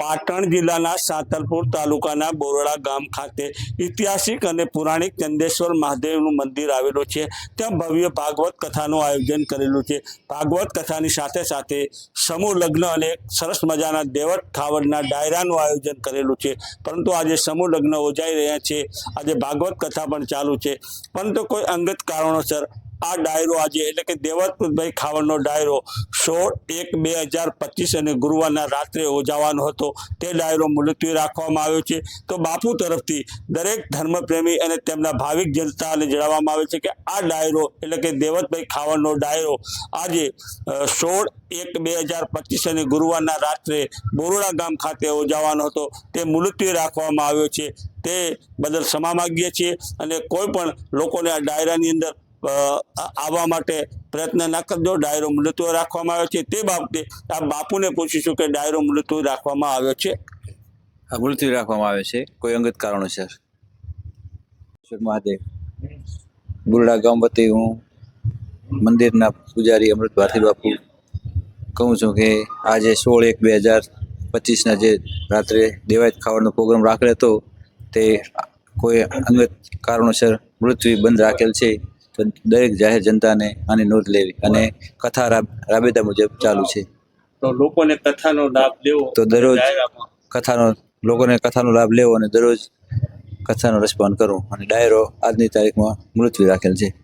પાટણ જિલ્લાના સાંતલપુર તાલુકાના બોરડા ગામ ખાતે ઐતિહાસિક અને પુરાણિક ચંદેશ્વર મહાદેવનું મંદિર આવેલું છે. ત્યાં ભવ્ય ભાગવત કથાનું આયોજન કરેલું છે. ભાગવત કથાની સાથે સાથે સમૂહ લગ્ન અને સરસ મજાના દેવટ ખાવડના ડાયરાનું આયોજન કરેલું છે. પરંતુ આજે સમૂહ લગ્ન યોજાઈ રહ્યા છે. આજે ભાગવત કથા પણ ચાલુ છે. પરંતુ કોઈ અંગત કારણોસર આ ડાયરો આજે, એટલે કે દેવતભાઈ ખાવડનો ડાયરો સોળ એક બે હજાર પચીસ અને ગુરુવારના રાત્રે યોજાવાનો હતો. તે ડાયરો મુલતવી રાખવામાં આવ્યો છે. તો બાપુ તરફથી દરેક ધર્મપ્રેમી અને તેમના ભાવિક જનતાને જણાવવામાં આવે છે કે આ ડાયરો, એટલે કે દેવતભાઈ ખાવડનો ડાયરો આજે સોળ એક બે હજાર પચીસ અને ગુરુવારના રાત્રે બોરોડા ગામ ખાતે યોજાવાનો હતો. તે મુલતવી રાખવામાં આવ્યો છે. તે બદલ ક્ષમા માગીએ છીએ અને કોઈ પણ લોકોને આ ડાયરાની અંદર આવવા માટે પ્રયત્ન ના કરજો. ડાયરો મુલતવી રાખવામાં આવ્યો છે. તે બાબતે આ બાપુને પૂછીશું કે ડાયરો મુલતવી રાખવામાં આવ્યો છે? આ મુલતવી રાખવામાં આવે છે. કોઈ અંગત કારણોસર. મહાદેવ. બુરડા ગામ વતી હું મંદિરના પૂજારી અમૃત ભારતી બાપુ કહું છું કે આજે સોળ એક બે હજાર પચીસના જે રાત્રે દેવાયત ખાવાનો પ્રોગ્રામ રાખેલો હતો તે કોઈ અંગત કારણોસર મૃત્યુ બંધ રાખેલ છે. દરેક જાહેર જનતાને આની નોંધ લેવી અને કથા રાબ- રાબેતા મુજબ ચાલુ છે. તો લોકોને કથાનો લાભ લેવો. તો દરરોજ કથાનો લોકોને કથાનો લાભ લેવો અને દરરોજ કથાનો રસપાન કરવો. અને ડાયરો આજની તારીખમાં મૃત્યુ રાખેલ છે.